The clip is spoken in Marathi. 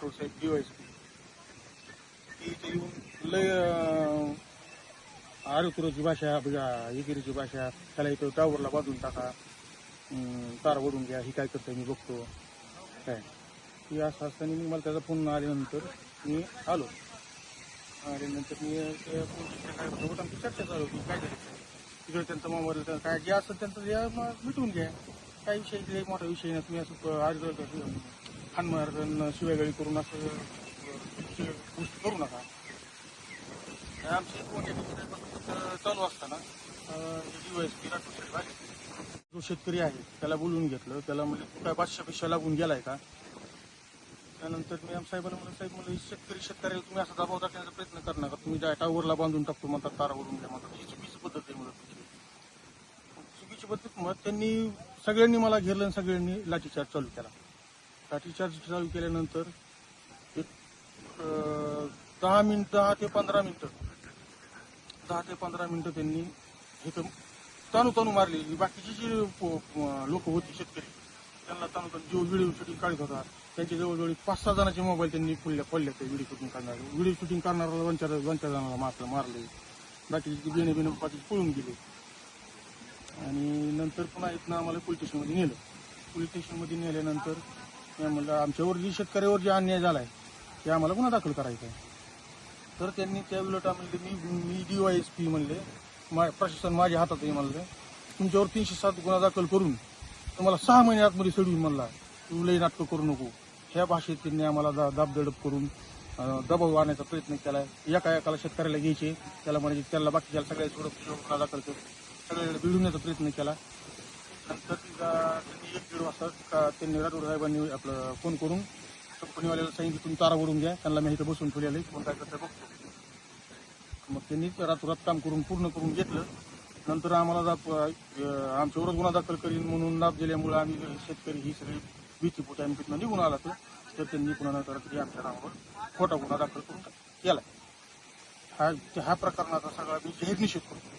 राठोड साहेब डीवायसपी ती इथे येऊन लय अं, आरुतुराची भाषा इगिरीची भाषा त्याला इथं टावरला बाजून टाका तार ओढून घ्या ही काय करतं मी बघतो काय ती असं असताना मी मला त्याचा फोन आल्यानंतर मी आलो आल्यानंतर मी सोबत आमची चर्चा चालू होती काय झालं तिकडे त्यांचा मोबाईल काय जे असं त्यांचं जे मग मिटवून घ्या काही विषय मोठा विषय नाही तुम्ही असं खान महाराजांना शिवेगाळी करून असं गोष्ट गोष्टी करू नका. आमची चालू असताना जो शेतकरी आहे त्याला बोलवून घेतलं. त्याला म्हणजे तू काय पाचशे पैशा लागून गेलाय का? त्यानंतर मी आम साहेबाला म्हणलं साहेब म्हणलं शेतकरी शेतकऱ्याला तुम्ही असा दबाव टाकण्याचा प्रयत्न कर नका तुम्ही ज्या टावरला बांधून टाकतो म्हणतात तारावरून घ्या म्हणतात. ही चुकीची पद्धत आहे म्हणत तुमची चुकीची पद्धत मग त्यांनी सगळ्यांनी मला घेरलं आणि सगळ्यांनी लाठीचार्ज चालू केला. लाठीचार्ज चालू केल्यानंतर एक दहा मिनिट दहा ते पंधरा मिनिटं. दहा ते पंधरा मिनिटं त्यांनी हे ताणू ताणू मारली. बाकीची जी लोक होती शेतकरी त्यांना ताणू ताणू जो व्हिडिओ शूटिंग काढत होता त्यांच्या जवळजवळ पाच सहा जणांचे मोबाईल त्यांनी फुलल्या पडले ते व्हिडिओ शूटिंग करणार. व्हिडिओ शूटिंग करणारा दोन चार दोन चार जणांना मारलं मारले. बाकीचे बेणे बेणे पाठी पळून गेले. आणि नंतर पुन्हा इथनं आम्हाला पोलीस स्टेशनमध्ये नेलं. पोलीस स्टेशनमध्ये नेल्यानंतर मी म्हणलं आमच्यावर जी शेतकऱ्यावर जे अन्याय झालाय ते आम्हाला गुन्हा दाखल करायचा आहे. तर त्यांनी त्या उलट म्हणले मी मी एस पी म्हणले मा प्रशासन माझ्या हातात आहे म्हणलं तुमच्यावर तीनशे सात गुन्हा दाखल करून तुम्हाला सहा महिने आतमध्ये सोडून म्हणला तू लई नाटकं करू नको. ह्या भाषेत त्यांनी आम्हाला दा दाबदडप करून दबाव आणण्याचा प्रयत्न केला एका एकाला शेतकऱ्याला घ्यायचे त्याला म्हणायचे त्याला बाकीच्या सगळ्या सोडत गुन्हा दाखल कर. सगळ्याला भिडवण्याचा प्रयत्न केला. नंतर असं का त्यांनी राठोड साहेबांनी आपलं फोन करून. कंपनीवाल्याला सांगितलं तुम्ही तारा ओढून घ्या त्यांना मी इथं बसून ठेवलेलं आहे. कोण काय करतं बघतो मग त्यांनी रातोरात काम करून पूर्ण करून घेतलं. नंतर आम्हाला दाब आमच्यावरच गुन्हा दाखल करीन म्हणून दाब दिल्यामुळे आम्ही शेतकरी ही सगळी भीती पोटी आम्ही तिथनं निघून आला तर तर त्यांनी पुन्हा न करत आमच्या नावावर खोटा गुन्हा दाखल करून केला. हा हा प्रकरणाचा सगळा मी जाहीर निषेध करतो.